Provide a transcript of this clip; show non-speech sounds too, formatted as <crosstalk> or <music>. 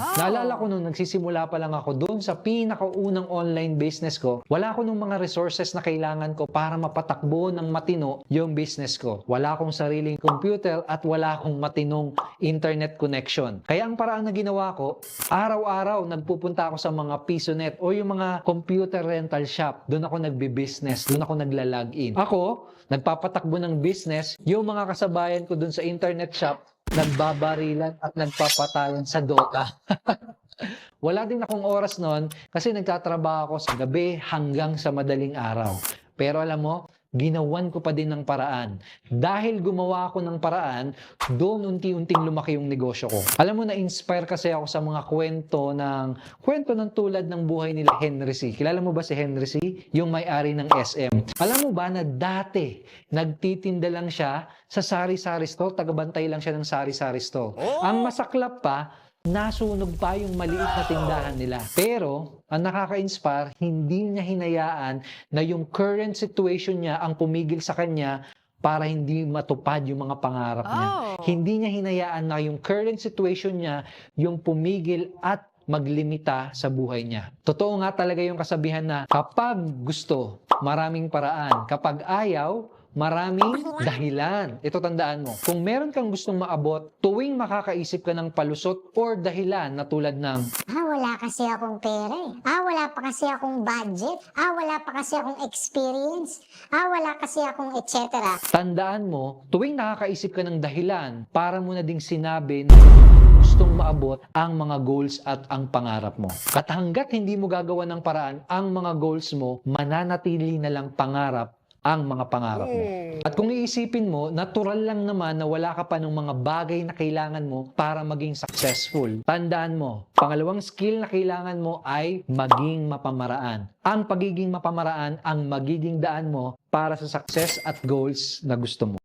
Naalala ko nung nagsisimula pa lang ako doon sa pinakaunang online business ko, wala ko nung mga resources na kailangan ko para mapatakbo ng matino yung business ko. Wala akong sariling computer at wala akong matinong internet connection. Kaya ang paraan na ginawa ko, araw-araw nagpupunta ako sa mga PisoNet o yung mga computer rental shop. Doon ako nagbi-business, doon ako nagla-login. Ako, nagpapatakbo ng business, yung mga kasabayan ko doon sa internet shop, nagbabarilan at nagpapatayan sa Dota. <laughs> Wala din akong oras noon kasi nagtatrabaho ako sa gabi hanggang sa madaling araw. Pero alam mo, ginawan ko pa din ng paraan. Dahil gumawa ako ng paraan, doon unti-unting lumaki yung negosyo ko. Alam mo, na-inspire kasi ako sa mga kwento ng, kwento ng tulad ng buhay nila Henry C. Kilala mo ba si Henry C? Yung may-ari ng SM. Alam mo ba na dati, nagtitinda lang siya sa sari-sari store, tagabantay lang siya ng sari-sari store. Ang masaklap pa, nasunog pa yung maliit na tindahan nila. Pero, ang nakaka-inspire, hindi niya hinayaan na yung current situation niya ang pumigil sa kanya para hindi matupad yung mga pangarap niya. Oh. Hindi niya hinayaan na yung current situation niya yung pumigil at maglimita sa buhay niya. Totoo nga talaga yung kasabihan na kapag gusto, maraming paraan. Kapag ayaw, maraming dahilan. Ito tandaan mo. Kung meron kang gustong maabot, tuwing makakaisip ka ng palusot or dahilan na tulad ng Ah, wala kasi akong pera eh. Ah, wala pa kasi akong budget. Ah, wala pa kasi akong experience. Ah, wala kasi akong etc. Tandaan mo, tuwing nakakaisip ka ng dahilan, para mo na ding sinabi na gustong maabot ang mga goals at ang pangarap mo. At hanggat hindi mo gagawa ng paraan ang mga goals mo, mananatili na lang pangarap ang mga pangarap mo. At kung iisipin mo, natural lang naman na wala ka pa ng mga bagay na kailangan mo para maging successful. Tandaan mo, pangalawang skill na kailangan mo ay maging mapamaraan. Ang pagiging mapamaraan ang magiging daan mo para sa success at goals na gusto mo.